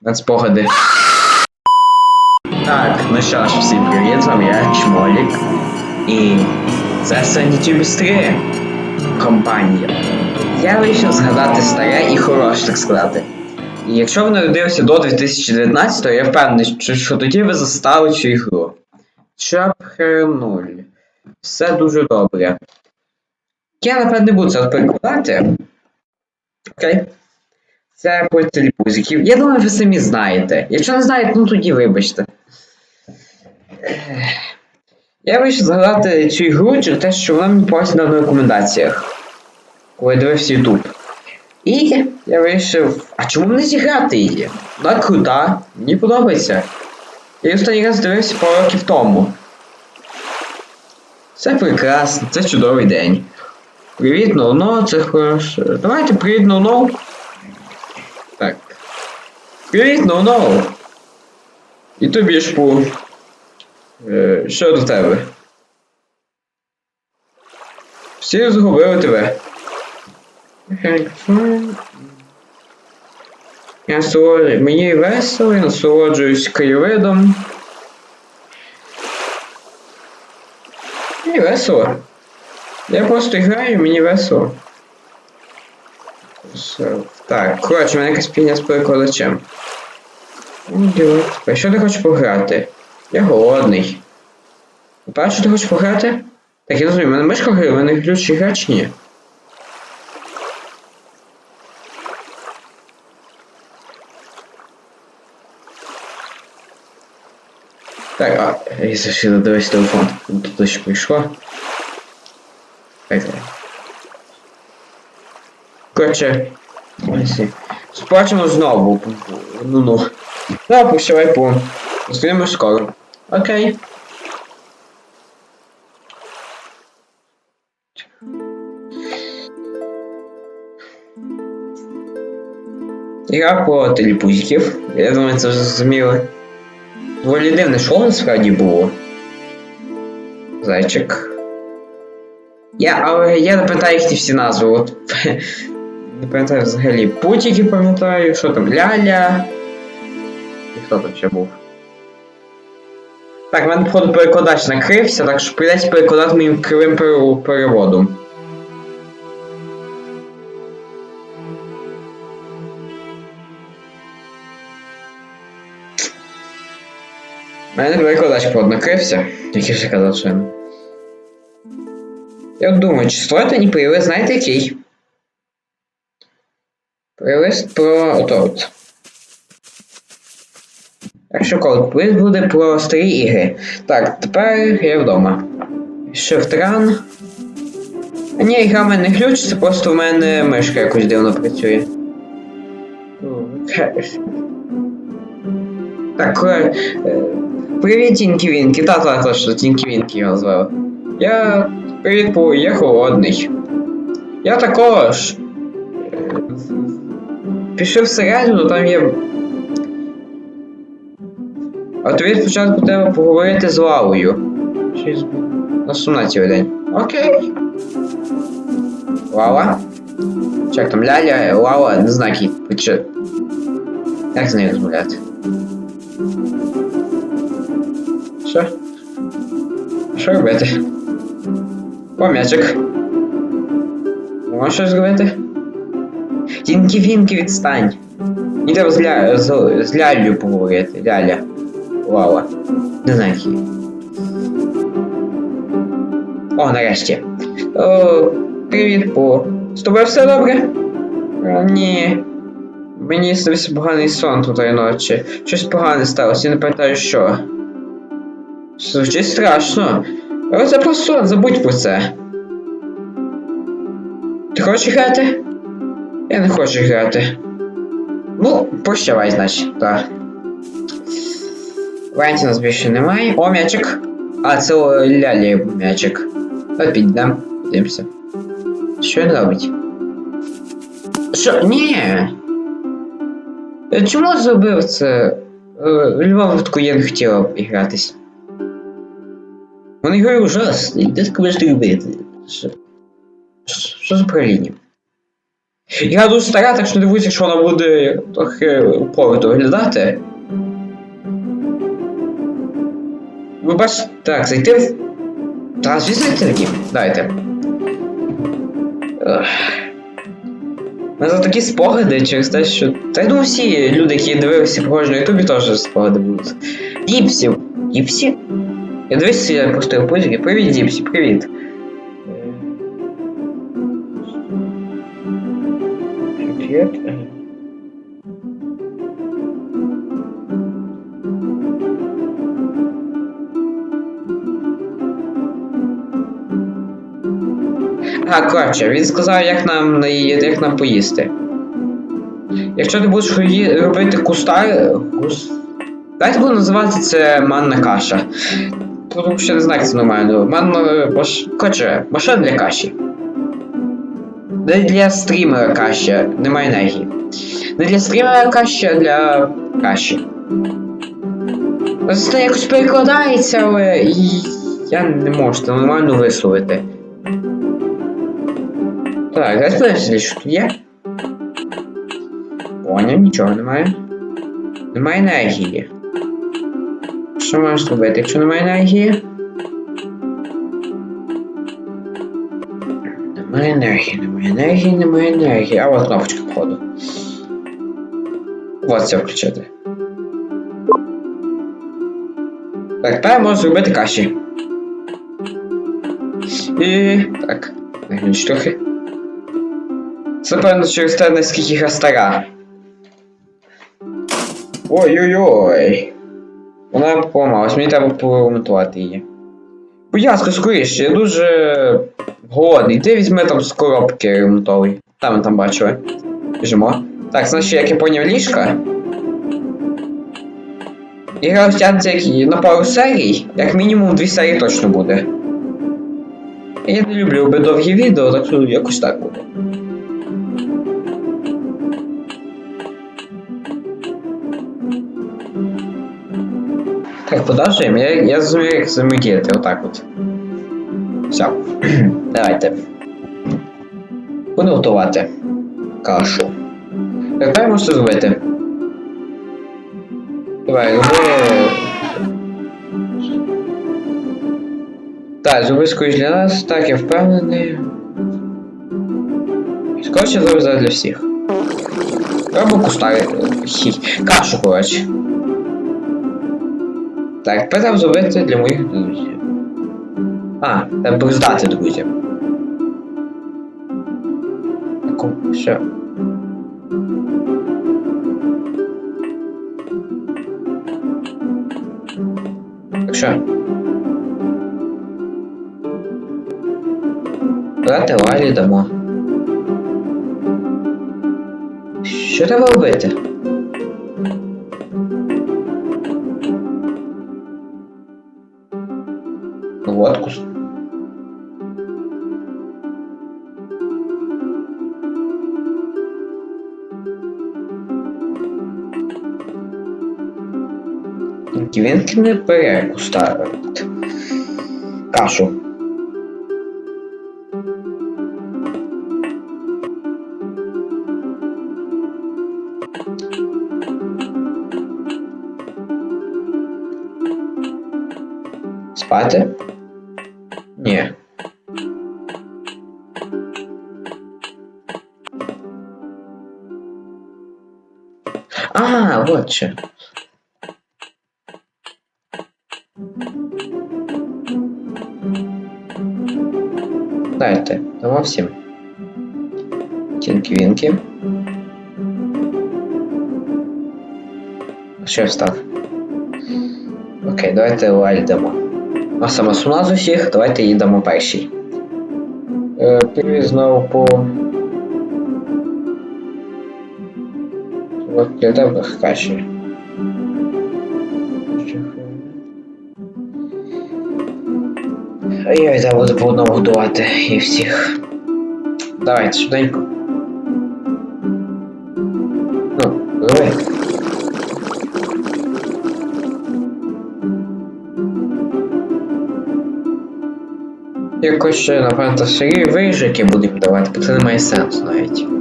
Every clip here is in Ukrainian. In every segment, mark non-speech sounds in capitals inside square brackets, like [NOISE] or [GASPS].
на спогади. Так, ну що ж, всім привіт, з вами я Чмолік. І це Sanity 3 компанія. Я вирішив згадати старе і хороше, так сказати. І якщо ви народилися до 2019, то я впевнений, що, що тоді ви застали цю ігру. Chapter 0. Все дуже добре. Я, напевне, не буду це перекладати. Окей. Це про телепузиків. Я думаю, ви самі знаєте. Якщо не знаєте, ну тоді вибачте. Я вирішив згадати цю ігру через те, що вона мені просила на рекомендаціях, коли дивився YouTube. І я вирішив, а чому не зіграти її? Вона крута, мені подобається. Я її останній раз дивився пару років тому. Це прекрасно, це чудовий день. Привіт, ноно, це хороше. Давайте привіт, ноно. Так. Привіт. І тобі по. Е, що до тебе? Всі згубили тебе. Я насолоджуюсь, мені весело, я насолоджуюсь краєвидом. Мені весело. Я просто граю, мені весело. Так, коротше, у мене якась піня з перекладачем. Тепер. Що ти хочеш пограти? Я голодний. Що ти хочеш пограти? Так, я розумію, в мене мишка гри, в мене ключ гра чи ні? Так, а, я завжди дивись телефон. Тут ще прийшло. Так, так. Коротше. Сплачемо знову. Ну ну. Да, прощавай по. Зустрінемось скоро. Окей. Ігра про телепузиків. Я думаю, це вже зрозуміли. Доволі дивне шоу насправді було. Зайчик. Я, але я не пам'ятаю їхні всі назви. От, не пам'ятаю взагалі. Путіки пам'ятаю, що там, Ляля. І хто там ще був? Так, в мене, походу, перекладач накрився, так що прийдеться перекладати моїм кривим пере- переводом. У мене перекладач походу накрився, як я вже казав, що. Я думаю, чи стоїть мені привіз, знаєте який? Привіз про от. Якщо коли привіз буде про старі ігри. Так, тепер я вдома. Шифтран. А ні, гра в мене ключ, це просто в мене мишка якось дивно працює. Так, е, привіт, Тінкі Вінкі. Та, та, точно, Тінкі Вінкі його звали. Я. Привіт, Пу, я. Я також. Пішов всередину, там є. А тобі спочатку треба поговорити з Лавою. Щось на сумнаті день. Окей. Лава. Чи як там Ляля, Лава, не знаю, який. Чи... Як з нею розмовляти? Що? Що робити? О, м'ячик. Можеш щось зробити? Тінкі Вінкі відстань. Треба з, ля... з... з Лялю поговорити. Ляля. Лала. Не знаю. О, нарешті. О, привіт, По. З тобою все добре? А, ні. Мені снився поганий сон тутої ночі. Щось погане сталося, я не пам'ятаю що. Звучить страшно. Але це просто сон, забудь про це. Ти хочеш грати? Я не хочу грати. Ну, прощавай, значить, так. Варіантів у нас більше немає. О, м'ячик. А, це лялі м'ячик. Давай підійдемо, подивимося. Що він робить? Що? Ні. Е, Чому зробив це? Е, В будь-якому випадку я не хотіла б ігратись. Вони грає ужасний, де ти будеш робити? Що? Що що за проління? Я дуже стара, так що не дивуюся, якщо вона буде трохи упорито виглядати. Ви бачите, так, зайти в. Та, звісно, зайти. Дайте. Мене за такі спогади через те, що. Та я думаю, всі люди, які дивилися похожі на Ютубі, теж спогади будуть. Діпсі. Діпсі? Я дивився, я просто позірі. Привіт, Діпсі, привіт. Привіт. А, коротше, він сказав, як нам, на- як нам поїсти. Якщо ти будеш робити куста. Кус... Давайте буду називати це манна каша. Тому що не знаю, як це нормально. Манна. Баш... Коротше, машина для каші. Не для стрімера каші, немає енергії. Не для стрімера каші, а для каші. Це якось перекладається, але я не можу це нормально висловити. Так, подивимося, що тут є. Поняв, нічого немає. Немає енергії. Що можеш зробити, якщо немає енергії? Немає енергії, немає енергії, немає енергії. А от кнопочка входу. Ось це включити. Так, тепер можу зробити каші. І. Так. Наглянь трохи. Це певно через те, наскільки я стара. Ой-ой-ой. Вона поламалась, мені треба поремонтувати її. Будь скоріше, я дуже голодний. Де візьме там з коробки ремонтовий. Там там бачили. Біжимо. Так, значить, як я поняв ліжка. Ігра розтягнеться як на пару серій, як мінімум дві серії точно буде. Я не люблю би довгі відео, так що якось так буде. Так, подовжуємо. Я, я зрозумів, як замігіти, отак от. Все. [CLEARS THROAT] Давайте. Буду готувати кашу. Тепер можете зробити. Давай, роби. Так, зроби скоріш для нас, так, я впевнений. Скоріше зроби зараз для всіх. Робимо куста. Хі. Кашу, коротше. Так, тепер зробити для моїх друзів. А, треба роздати друзям. Таку, що? Давайте Лалі дамо. Що треба робити? Ківінки не бере куста. Кашу. Спати? Ні. А, вот що. Дайте, дамо всім. Тінки-вінки. Що встав? Окей, давайте лаль дамо. А сама сумна з усіх, давайте їй дамо перший. Е, Привіт знову по. От для тебе каші. І буду по одному годувати і всіх. Давайте, швиденько. Ну, давай. Якось ще, напевно, серії вижики будемо давати, бо це не має сенсу навіть.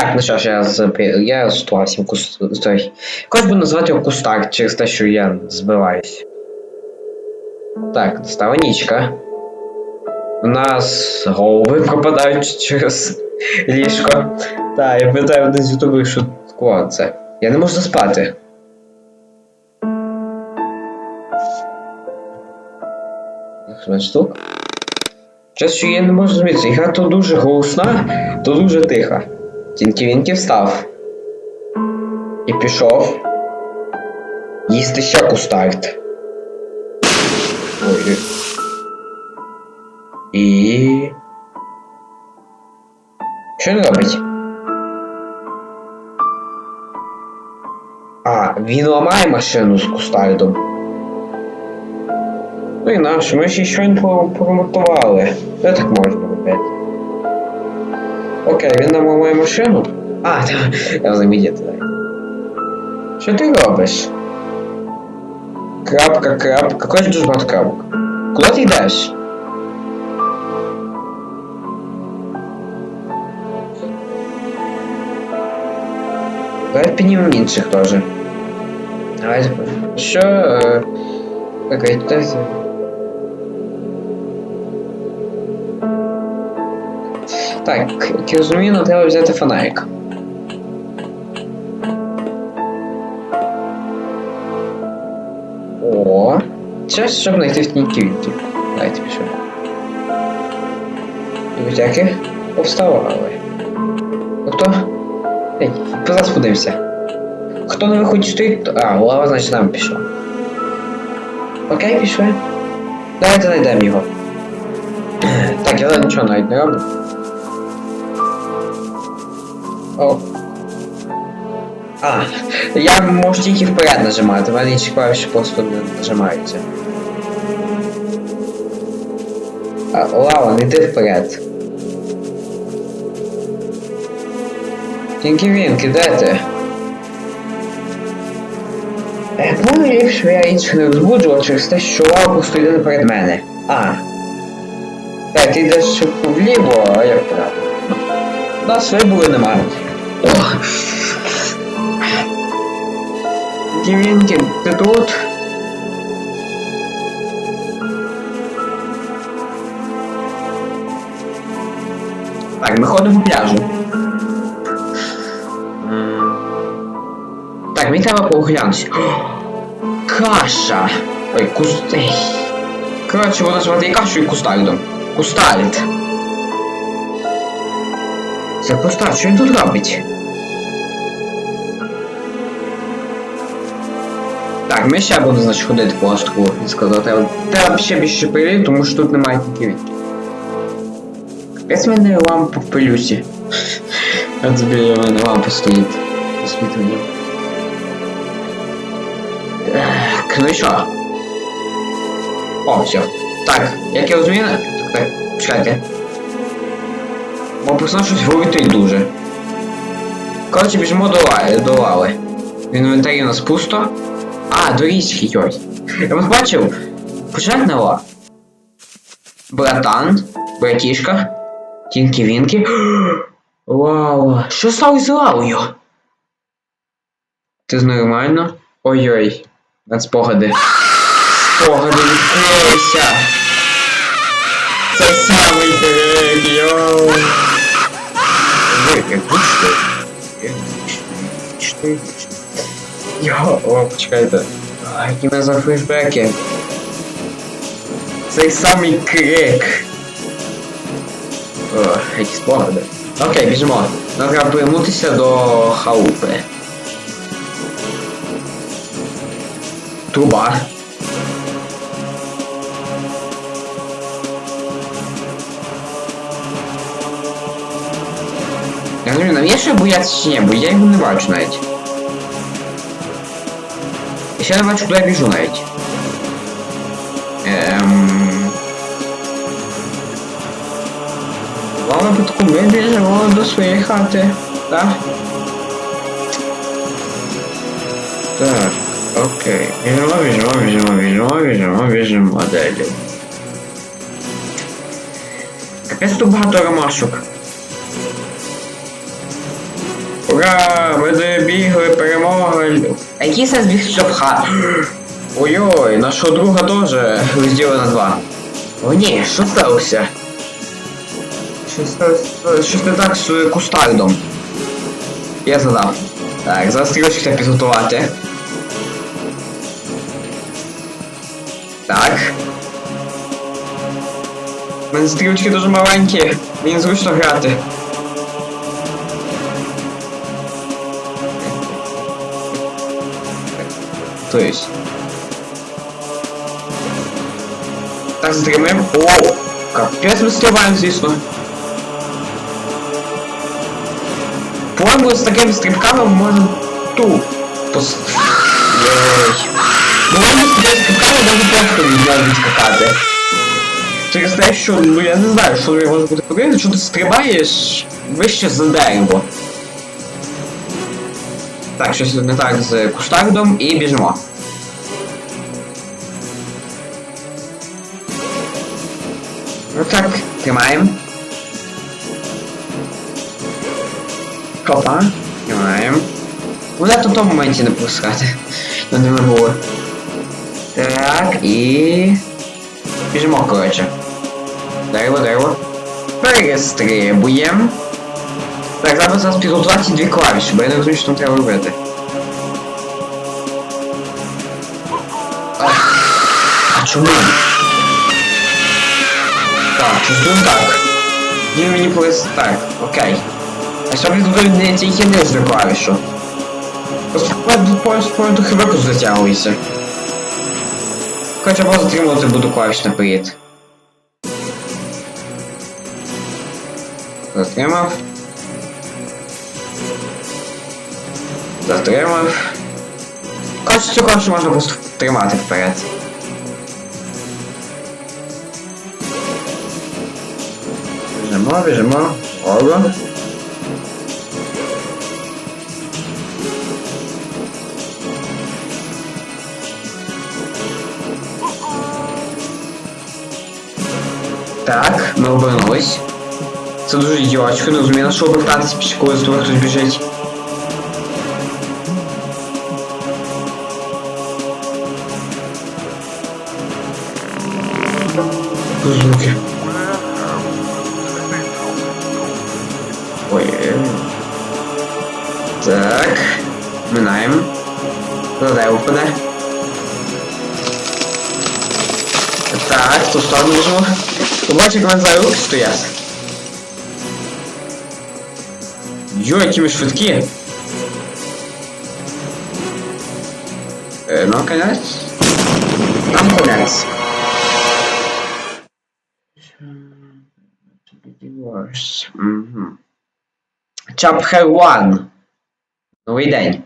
Так, ну що ж, я запи- я ситуацію куст... той. Когось буду називати його кустар через те, що я збиваюсь. Так, стала нічка. У нас голови пропадають через ліжко. Так, я питаю один з ютуберів, що такого це. Я не можу заспати. Штук. Час, що я не можу зрозуміти, ігра то дуже голосна, то дуже тиха. Тільки він встав. І пішов. Їсти ще кустарт. Ой. І. Що він робить? А, він ламає машину з кустардом. Ну і наш, ми ще про- промотували. Де так можна робити? Окей, він нам ламає машину. А, та, я замітив дай. Що ти робиш? Крапка, крапка. Какой ж дуже багато крапок? Куди ти йдеш? Давай піднімемо інших теж. Давайте. Що? Е... Так, як я розумію, нам треба взяти фонарик. О, час, щоб знайти в тіні квітки. Давайте пішли. Друзяки повставали. Хто? Ей, позад сподився. Хто на виході стоїть? то- А, лава, значить, нам пішла. Окей, пішли. Давайте знайдемо його. [CLEARS THROAT] Так, я нічого навіть не роблю. О. А, я можу тільки вперед нажимати, в мене інші клавіші просто не нажимаються. Лава, не йди вперед. Тінкі Вінки, де ти? Е, помню, я інших не розбуджував через те, що лава просто йде перед мене. А. Так, ти йдеш вліво, а я вправо. У нас вибору немає. Дівінки, ти тут? Так, ми ходимо по пляжу. Так, мені треба поглянути. Каша! Ой, куст... Коротше, вона звати і кашу і кустальдом. Кустальд. Це кустальд, що він тут робить? Так, ми ще будемо, значить, ходити по острову. Він сказав, треба, треба ще більше перейти, тому що тут немає тільки Капець мене лампа в пилюсі. От біля мене лампа стоїть. Освітлення. Так, ну і що? О, все. Так, як я розумію... Так, так, чекайте. Бо персонаж щось говорить дуже. Коротше, біжимо до, ла- до лави. В інвентарі у нас пусто. А, до річки, йой. Я вас бачив. Почать. Братан, братішка, тінки вінки. [GASPS] Вау, що сталося з лавою? Ти нормально? Ой-ой, на спогади. Спогади відкрилися. Це самий трек, йоу. Ви, як гучно. Як гучно, гучно, гучно. Йо, о, почекайте. А, які мене за флешбеки. Цей самий крик. О, які спогади. Окей, біжимо. Треба повернутися до халупи. Труба. Я говорю, нам є що боятися чи ні, бо я його не бачу навіть. Ще не бачу, куди я біжу навіть. Ем... Даному випадку ми біжимо до своєї хати, так? Так, окей. Біжимо, біжимо, біжимо, біжимо, біжимо, біжимо далі. Капець тут багато ромашок. Ура! Ми добігли перемоги! А який сенс бігти щоб ха? Ой-ой, нашого друга теж розділили на два. О ні, що сталося? Щось, щось не так з кустардом. Я згадав. Так, зараз треба підготувати. Так. У мене стрілочки дуже маленькі, мені зручно грати. То есть. Так, затримаємо. О! Капець ми стрибаємо, звісно. По-моєму, з такими стрибками можна ту. Пос... По-моєму, з такими стрибками можна просто нього відскакати. Через те, що, ну я не знаю, що може бути потрібно, що ти стрибаєш вище за дерево. Так, щось не так з куштардом і біжимо. Ну так, тримаємо. Хопа. Тримаємо. Куди то в тому моменті не пускати? Ну не було. Так, і. Біжимо, коротше. Дерево, дерево. Перестрибуємо. Так, зараз зараз підготувати дві клавіші, бо я не розумію, що там треба робити. А, а чому? Так, не так. Він мені повис... Так, окей. А що підготувати не тільки нижню клавішу? Просто поїзд хіба затягується. Хоча б затримувати буду клавіш наперед. Затримав. Затримав. Коротше, цю клавішу можна просто тримати вперед. Біжимо, біжимо. Ого. Так, ми обернулись. Це дуже ідіотсько, не розумію, на що обертатися, після коли з тобою хтось біжить. Звуки. Ой. Так. Минаємо. Задай упаде. Так, ту сторону біжимо. Побачиш, як мене зараз руки стоять. Йо, які ми швидкі. Е, ну, конець. Там конець. Угу. Chapter 1. Новий день.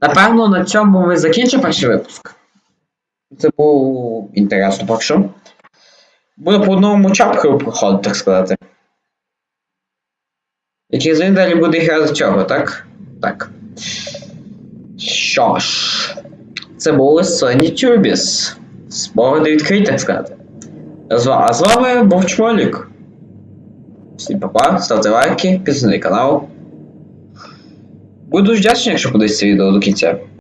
Напевно, на цьому ми закінчимо перший випуск. Це було інтересно поки що. Буде по одному чапкеру проходити, так сказати. Який звін далі буде гра з цього, так? Так. Що ж, це були Sony Tubis. Спогади відкриті, так сказати. А з вами був Чмолік. Всім па-па, ставте лайки, підписуйтесь на канал. Буду вдячний, якщо подивитися відео до кінця.